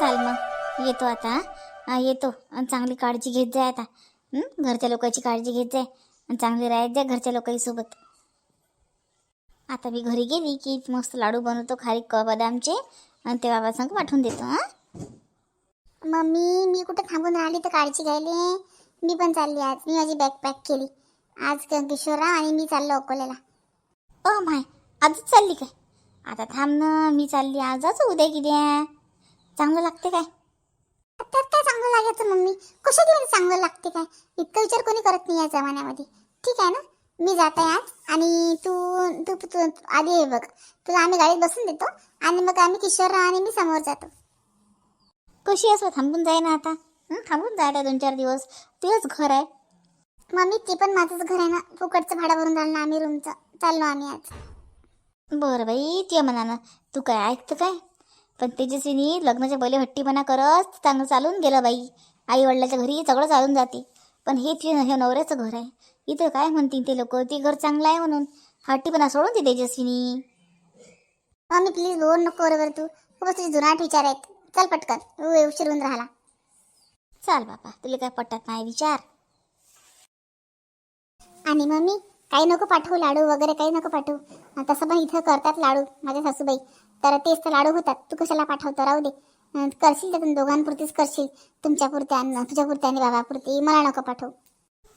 चाल मग. येतो आता हा, येतो. चांगली काळजी घेत जाय आता? घरच्या लोकांची काळजी घेत जाय आणि चांगली राहत जाय घरच्या लोकांसोबत. आता मी घरी गेली की मस्त लाडू बनवतो खारीक क- बदामचे आणि ते बाबा संग पाठवून देतो हां? मम्मी मी कुठं थांबून राहिली तर काळजी घ्यायले? मी पण चालली आज. मी माझी बॅग पॅक केली. आज क- किशोरराव आणि मी चाललो अकोल्याला. ओ माय आजच चालली काय? आता थांब ना मी चालली. आजच उद्या किद्या चांगलं लागते काय? त्यात काय चांगलं लागायचं मम्मी? कशा दिवस चांगलं लागते काय? इतका विचार कोणी करत नाही या जमान्यामध्ये. ठीक आहे ना? मी जात आहे आज आणि तू तू तू आधी ये बघ. तुला आम्ही गाडीत बसून देतो आणि मग आम्ही किशोरराव आणि मी समोर जातो. कशी असं थांबून जाय ना आता? थांबून जाय दोन चार दिवस. तुझंच घर आहे. मम्मी ते पण माझंच घर आहे ना? फुकटचं भाडं भरून राहिलं ना आम्ही रूमचं चाललो आम्ही आज. बरं बाई तुझ्या मनानं तू काय ऐकतं काय? पण तेजस्विनी लग्नाच्या पहिले हट्टीपणा करत चांगलं चालून गेलं बाई. आई वडिलाच्या घरी सगळं चालून जाते. पण हे तुझे हे नवऱ्याचं घर आहे. इथं काय म्हणतील ते लोक? ते घर चांगलं आहे म्हणून. हट्टीपणा सोडून दे तेजस्विनी. मम्मी प्लीज बोल नको बरोबर तू. खूपच तुझे जुनाट विचार आहेत. चल पटकन. उशीर होऊन राहिला. चाल बापा तुला काय पटत नाही विचार. आणि मम्मी काही नको पाठवू लाडू वगैरे काही नको पाठवू. तसं पण इथं करतात लाडू माझ्या सासूबाई. तर तेच तर लाडू होतात. तू कशाला पाठवतो? राहू दे. करशील तर दोघांपुरतीच करशील. तुमच्या पुरत्या आणि तुझ्या आणि बाबापुरती. मला नको पाठवू.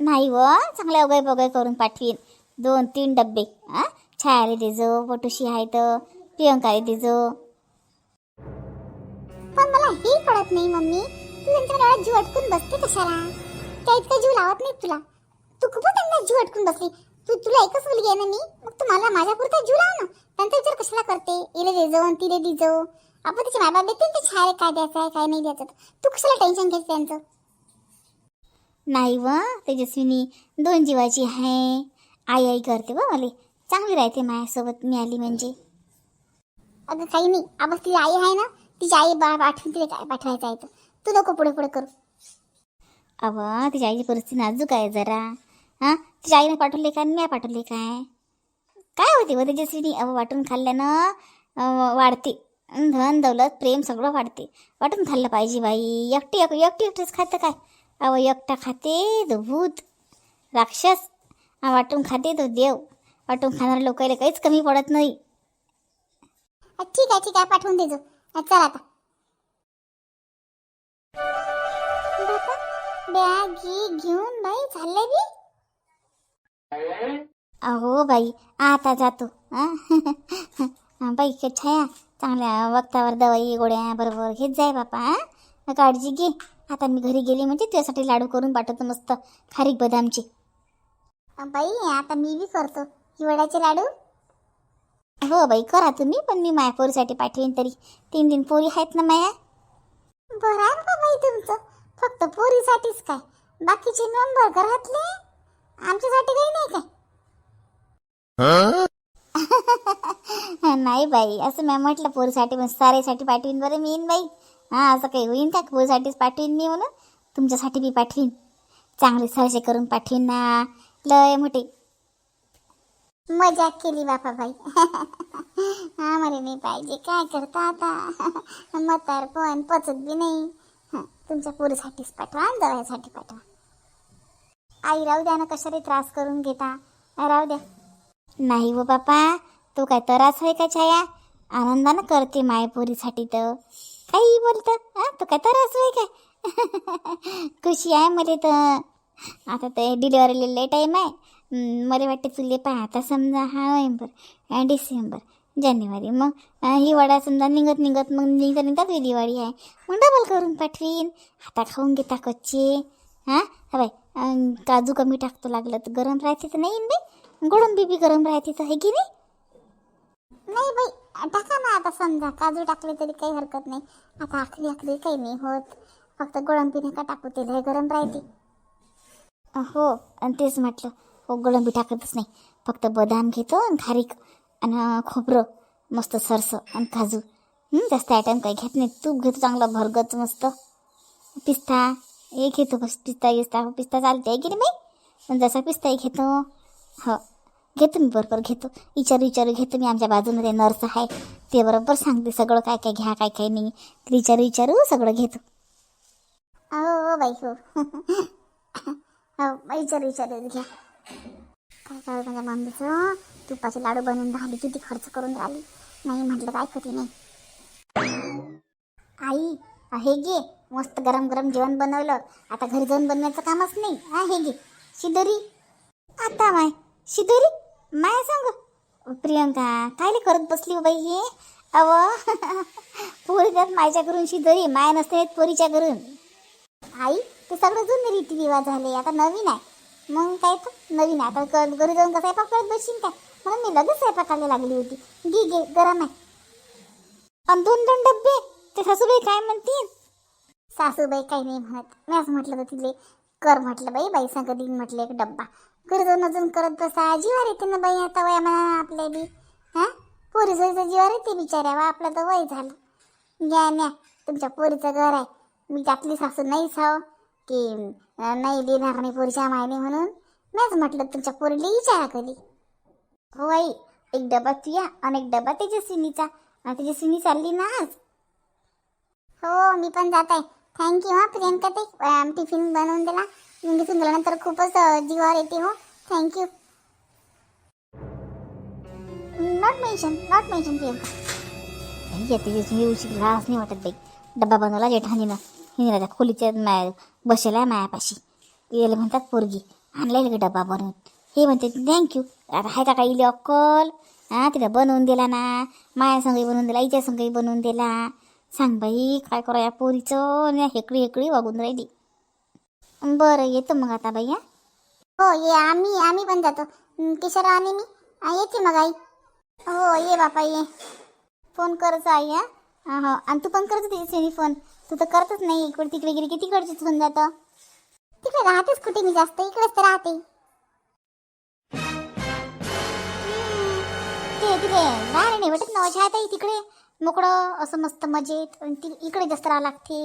नाही व चांगल्या उगाय बगाय करून पाठवीन. दोन तीन डब्बे. आ छायाला देजो पटुशी आहे तर प्रियंकाला देजो पण मला हे कळत नाही मम्मी. तू त्यांच्या डोळ्यात जीव अटकून बसते कशाला? त्या इतका जीव लावत नाही तुला. तू खूप त्यांना जीव अटकून बसली. तू तुला एकच मुलगी आहे ना मी? मग तू मला माझ्या पुरता जीव लाव ना. त्यांचा विचार कशाला करते? इले दे जाऊ तिले दे जाऊ आपण तिचे मायबाप देतील ते आहे काय द्यायचं आहे काय नाही द्यायचं तू कशाला टेन्शन घ्यायचं त्यांचं? नाही व तेजस्विनी दोन जीवाची आहे. आई आई करते व मला. चांगली राहते माझ्यासोबत मी आली म्हणजे. अगं काही नाही आपण ती आई आहे ना तिची आई बा पाठवून तिला काय पाठवायचं आहे तर. तू नको पुढे पुढे करू. अव तिच्या आईची परिस्थिती नाजूक आहे जरा. हां? तिच्या आईनं पाठवले काय मी पाठवले काय काय होते व तेजस्विनी? वाटून खाल्ल्यानं वाढते. धन दौलत प्रेम सगळं वाढते. वाटून खाल्लं पाहिजे बाई. एकटी एक एकटी एकटीच खातं काय? अव एकटा खाते तो भूत. राक्षस. वाटून खाते तो देव. वाटून खाणाऱ्या लोकांना काहीच कमी पडत नाही. ठीक आहे ठीक आहे. पाठवून देजो. चला चल आता. बाबा, घेऊन बाई झालं बी? अहो बाई आता जातो हां? बाई छाया चांगल्या वक्तावर दवाई गोळ्या बरोबर. घेत जाय बापा काळजी घे. आता मी घरी गेली म्हणजे त्यासाठी लाडू करून पाठवतो मस्त खारीक बदामचे. बाई आता मी बी करतो. हिवाळ्याचे लाडू? हो बाई करा तुम्ही पण मी माया पोरीसाठी पाठवेन तरी. तीन दिन पोरी आहेत ना माया? बरं आहे बाई तुमचं. फक्त पोरीसाठीच काय? बाकीचे नंबर घरातले? आमच्यासाठी काही नाही काय नाही बाई असं मी म्हटलं पोरीसाठी पण सारेसाठी पाठवीन बरं मी येईन बाई. हां असं काही होईन का? पोरीसाठीच पाठवीन मी म्हणून? तुमच्यासाठी बी पाठवीन. चांगले सरसे करून पाठवीन ना. लय मोठे. मजा केली बापा बाई. हा मला नाही पाहिजे. काय करता आता? पण पचत बी नाही. तुमच्या पोरीसाठीच पाठवा आणि जवळसाठी पाठवा. आई राहू द्या ना कशाला त्रास करून घेता. राहू द्या. नाही व बापा तो काय तरास होय का छाया? आनंदानं करते मायपोरीसाठी तर. काही बोलतं हा तो काय तरास होय काय? खुशी आहे मला तर. आता ते डिलिव्हरीला लय टाईम आहे. मला वाटते तुले पाय आता समजा हा नोव्हेंबर डिसेंबर जानेवारी. मग हिवाळा समजा निघत निघत मग निघत निघता दिवाळी आहे. मग डबल करून पाठवीन. आता खाऊन घेता कच्चे. हां बाय काजू कमी टाकतो लागलं तर गरम राहते तर नाही बाई गोडंबी बी. गरम राहते तर आहे की नाही? नाही बाई टाका ना आता समजा काजू टाकले तरी काही हरकत नाही. आता आखरी आखरी काही नाही होत. फक्त गोळंबी नका टाकू ते हे गरम राहते. हो आणि तेच म्हटलं हो गोळंबी टाकतच नाही. फक्त बदाम घेतो आणि खारीक आणि खोबरं मस्त सरसं आणि काजू. जास्त आयटम काही घेत नाही. तूप घेतो चांगलं भरगत मस्त. पिस्ता हे घेतो बस पिस्ता गिस्ता पिस्ता चालते की नाही पण जसा पिस्ताही घेतो हो घेतो मी बरोबर घेतो विचारू विचारू घेतो मी आमच्या बाजूने ते नर्स आहे ते बरोबर सांगते सगळं काय काय घ्या काय काय नाही विचारू विचारू सगळं घेतो हो बाई हो हो विचार विचार घ्या काय काय माझ्या मम्मीचं तुपाचे लाडू बनवून राहिली किती खर्च करून राहिली नाही म्हटलं काय कधी नाही आई आहे हे घे मस्त गरम गरम जेवण बनवलं. आता घरी जाऊन बनवायचं कामच नाही. हा हे घे. शिदोरी. आता माय. शिदोरी? माय सांग. प्रियंका कायले करत बसली हो बाई हे? अव पोरी त्यात मायच्या घरून शिदोरी माय नसते पोरीच्या घरून. आई ते सगळं जुने रीतिरिवाज झाले आता नवीन आहे. मग काय तर नवीन आहे. आता घरी जाऊन कसं स्वयंपाक करत बसशील काय? म्हणून मी लगेच स्वयंपाकाला लागली होती. घे घे गरम आहे. आणि दोन दोन डब्बे. ते सासूबाई काय म्हणतील? सासूबाई काही नाही म्हणत. मी असं म्हटलं तर तिले कर म्हटलं बाई बाई सांग दिन म्हटलं एक डब्बा. घरी जाऊन अजून करत बसा जीवार येते ना बाई आता वया म्हणा आपल्या बी. हां? पोरी सोयीचं जीवार येते बिचाऱ्यावा आपलं तर वय झालं. घ्या न्या तुमच्या पोरीचं घर आहे. मी त्यातली सासू नाहीच साव की नाही देणार नाही पोरीच्या मायने म्हणून. मीच म्हटलं तुमच्या पोरीला विचारा कधी हो आई एक डबा तुया आणि एक डबा तेजस्विनीचा आणि तेजस्विनी चालली ना आज? हो मी पण जात आहे. थँक्यू हा प्रियंका ते टिफिन बनवून दिला. मी तिथून गेल्यानंतर खूपच जीवावर येते हो. Thank you not mention not mention Priyanka. नाही मी उशीर लाज नाही वाटत बाई. डब्बा बनवला जेठानीनं हिने त्या खोलीच्या माय बसेला मायापाशी. याला म्हणतात पोरगी. आणलाय लगे डबा बनवून. हे म्हणते थँक्यू आता आहे का इले अक्कल हा तिला बनवून दिला ना. माया संघही बनवून दिला हिच्या संगही बनवून दिला. सांग बाई काय करा या पोरीचं? या हेकडी हेकडी वागून राहिली. बरं येतो मग आता बाई हा. हो ये आम्ही आम्ही पण जातो. किशोर आणि मी. आ, येते मग आई. हो ये बापा ये. फोन करायचा आई हा. हा हा हो, आणि तू पण करत होतीस फोन. तू तर करतच नाही. इकडे तिकडे गेली किती कडचीच होऊन जातं? तिकडे राहतेच कुठे मी जास्त. इकडेच तर राहते. ते तिकडे बाहेर नाही भेटत ना हो, शाळेत तिकडे. मोकळं असं मस्त मजेत. आणि ती इकडे जास्त राहावं लागते.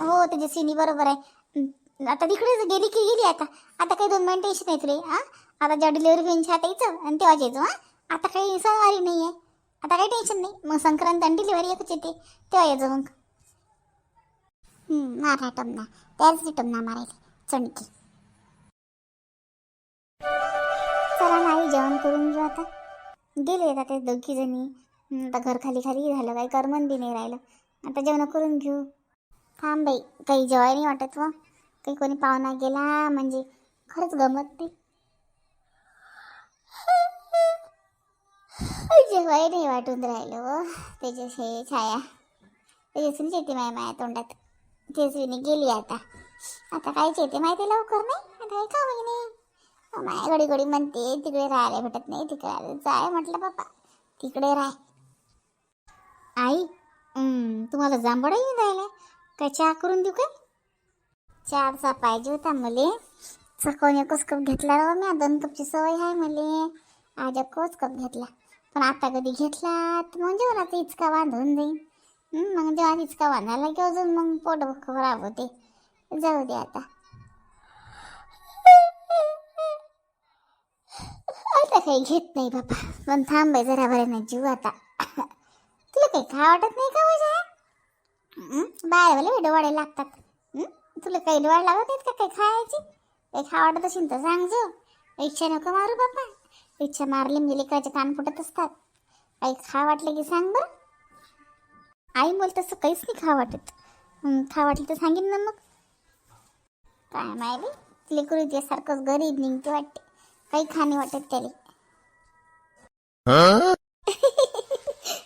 हो त्याची सिनी बरोबर आहे. आता तिकडेच गेली की गेली आता. आता काही दोन मिनिट टेन्शन नाही तुले हां? आता जेव्हा डिलिव्हरी होईन आता यायचं आणि तेव्हाच जायचं हां? आता काही सणवारी नाही आहे आता काही टेन्शन नाही. मग संक्रांत आणि डिलिव्हरी एकच येते. तेव्हा यायचं मग. मारा टमना. त्याच टमना मारायला चणकी चला नाही जेवण करून घेऊ आता. गेले आता ते दोघी जणी. आता घर खाली खाली झालं काही करमन बी नाही राहिलं. आता जेवण करून घेऊ. थांब बाई काही जेवाय नाही वाटत व. काही कोणी पाहुणा गेला म्हणजे खरंच गमत नाही. जेवाय नाही वाटून राहिलं व. त्याच्या हे छाया. तेजस्वीनीच येते माया माया तोंडात. तेजवीने गेली आता. आता कायच येते माहिती लवकर नाही? आता काय का नाही माया घडी घडी म्हणते तिकडे राहायला भेटत नाही तिकडे. जाय म्हटलं बाबा तिकडे राह. आई तुम्हाला जांभळा येऊन राहिला काय चहा करून देऊ काय? चारचा पाहिजे होता मले. सकाळी एकच कप घेतला राव मी. दोन कपची सवय आहे मले. आज एकच कप घेतला. पण आता कधी घेतला तर मग जेवणाचा इचका बांधून जाईन मग जेव्हा इचका बांधायला की अजून मग पोट खराब होते. जाऊ दे आता. आता काही घेत नाही बाबा. पण थांब जरा बरे नाही जीव आता. तुला काही खा वाटत नाही का हो माझ्या हं? बाहेर डोळे लागतात. तुला काही डोळे लागत नाहीत का? काही खायची? काही खा वाटत असेल तर सांग जो. इच्छा नको मारू बाप्पा इच्छा मारली म्हणजे लेकराचे कान फुटत असतात. काही खा वाटलं की सांग बरं. आई बोल तसं काहीच नाही खा वाटत. खा वाटलं तर सांगेन ना मग. काय माहिती लेकरू ते सारखंच गरीब निघते वाटते. काही खाणे वाटत त्याला.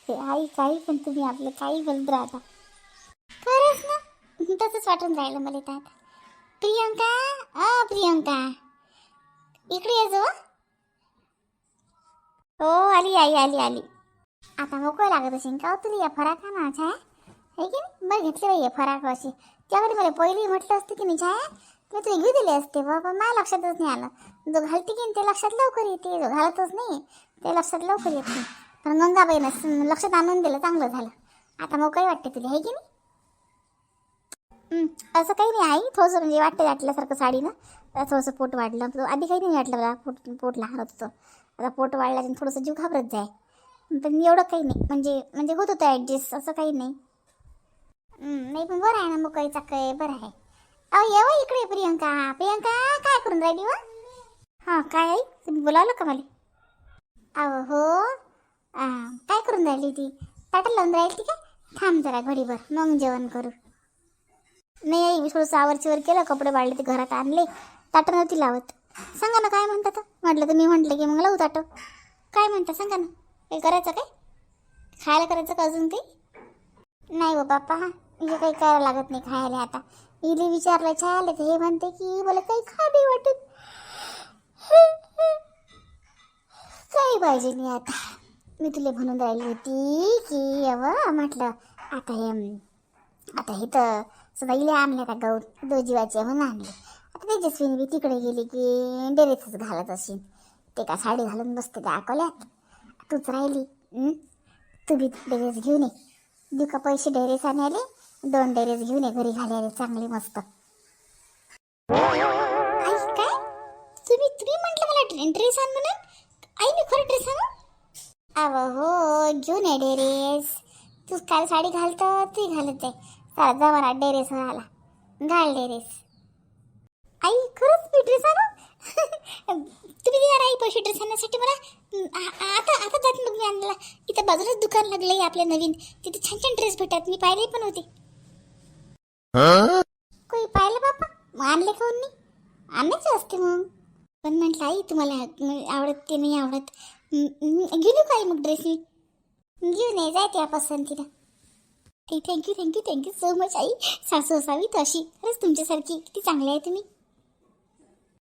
हे आई काही पण तुम्ही आपलं काही बोलत राहता. खरंच ना? तसंच वाटून राहिलं मला त्यात प्रियंका? अ प्रियंका. इकडे ये जो हो आली आई आली आली. आता मोकळं लागत असेल का हो तुला या फराक ना छाया आहे की नाही? बरं घेतले बाई या फराक अशी. त्यामध्ये मला पहिली म्हटलं असतं की नाही छाया मी तुला घेऊ दिले असते बा पण माझ्या लक्षातच नाही आलं. जो घालते की ते लक्षात लवकर येते. जो घालतच नाही ते लक्षात लवकर येत नाही. पण गंगाबाईनं लक्षात आणून दिलं चांगलं झालं. आता मोकळी वाटते तुला हे की नाही? असं काही नाही आई थोडंसं म्हणजे वाटतं वाटल्यासारखं साडीनं. तर थोडंसं पोट वाढलं. तो आधी काही नाही वाटलं मला पोट पोट लहान होतं. आता पोट वाढल्याने थोडंसं जीव घाबरत जाय. पण एवढं काही नाही. म्हणजे म्हणजे होत होतं ॲडजस्ट असं काही नाही. नाही पण बरं आहे ना मोकळी चाकळी बरं आहे. अहो ये इकडे प्रियंका. प्रियंका काय करून राहिली व? हां काय आई? तुम्ही बोलावलं का मला? अहो हो. काय करून राहिली ती? ताटं लावून राहिली ती काय? थांब जरा घडीभर मग जेवण करू. नाही आई मी थोडंसं आवरचीवर केलं कपडे वाढले ते घरात आणले. ताटं नव्हती लावत. सांगा ना काय म्हणता तर म्हटलं तर मी म्हटलं की मग लावू ताटं. काय म्हणता सांगा ना. काही करायचं काय? खायला करायचं का अजून काही? नाही हो बाप्पा हे काही करावं लागत नाही खायला आता. इले विचारलं छायला तर हे म्हणते की मला काही खा नाही वाटत. काही पाहिजे नाही आता. मी तुला म्हणून राहिली होती की अव म्हटलं आता हे आता हे तर सुद्धा आणले का गौ दो जीवाचे म्हणून आणले. आता तेजस्वीने बी तिकडे गेली की डेरेसच घालत असेल ते का साडी घालून बसते त्या अकोल्यात? तूच राहिली तू बी डेरेस घेऊन ये. देऊ का पैसे डेरेस आणायले दोन डेरेस घेऊन ये घरी घालायला चांगली मस्त. आई काय? तुम्ही तुम्ही म्हटलं मला ड्रेस आण म्हणून? आई मी खरं ड्रेस आणू? अव हो घेऊन ये डेरेस. तू काय साडी घालतो ती घालत. आहे चला जा मला डेरेस आला. घाल डेरेस. आई खरंच मी ड्रेस आणू? तुम्ही देणार आई पैसे ड्रेस आणण्यासाठी मला. आता आता जात मग मी आणला. इथं बाजूलाच दुकान लागलंय आपल्या नवीन. तिथे छान छान ड्रेस भेटतात. मी पाहिले पण होते. कोणी पाहिलं बापा मग आणले काऊन नाही आणायचे असते मग. पण म्हटलं आई तुम्हाला आवडत ते नाही आवडत? घेऊन काही मग ड्रेसिंग घेऊन ये जाय त्या पसंतीला आई thank you thank you thank you so much आई. सासू असावी तशी. खरंच तुमच्यासारखी किती चांगली आहे तुम्ही.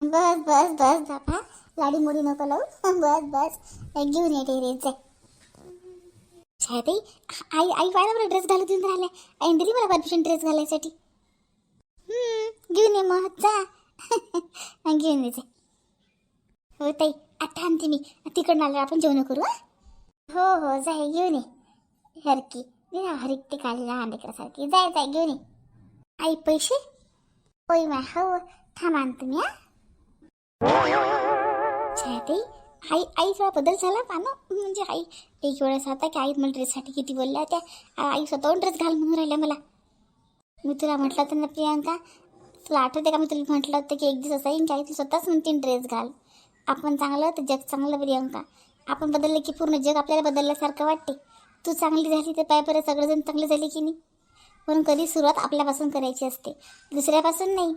बस बस बस बापा लाडी मोडी नको लावू. बस बस. घेऊन ये ड्रेस जाय छायाताई आई आई पाहिला मला ड्रेस घालून देऊन राहिला आई दिली मला परमिशन ड्रेस घालायसाठी. घेऊन ये मग जा. घेऊन ये जा. हो ताई. आता आणते मी. तिकडनं आल्यावर आपण जेवण करू हा? हो हो जाय घेऊन ये. हरकी दे ना हरिक ते काढली लहान लेकरासारखी. जाय जाय घेऊन ये. आई पैसे? होय मा हो, हो थांब आणतो मी हा? छायाताई आई आई थोडा बदल झाला का ना म्हणजे आई एक वेळेस आता की आई मला ड्रेससाठी किती बोलल्या होत्या. आई स्वतःहून ड्रेस घाल म्हणून राहिल्या मला. मी तुला म्हटलं होतं ना प्रियांका तुला आठवते का? मी तुला म्हटलं होतं की एक दिवस असा येईन की आई तू स्वतःच म्हणते ड्रेस घाल. आपण चांगलं तर जग चांगलं प्रियंका. आपण बदललं की पूर्ण जग आपल्याला बदलल्यासारखं वाटते. तू चांगली झाली तर पाय बरं सगळेजण चांगले झाले की नाही? म्हणून कधी सुरुवात आपल्यापासून करायची असते. दुसऱ्यापासून नाही.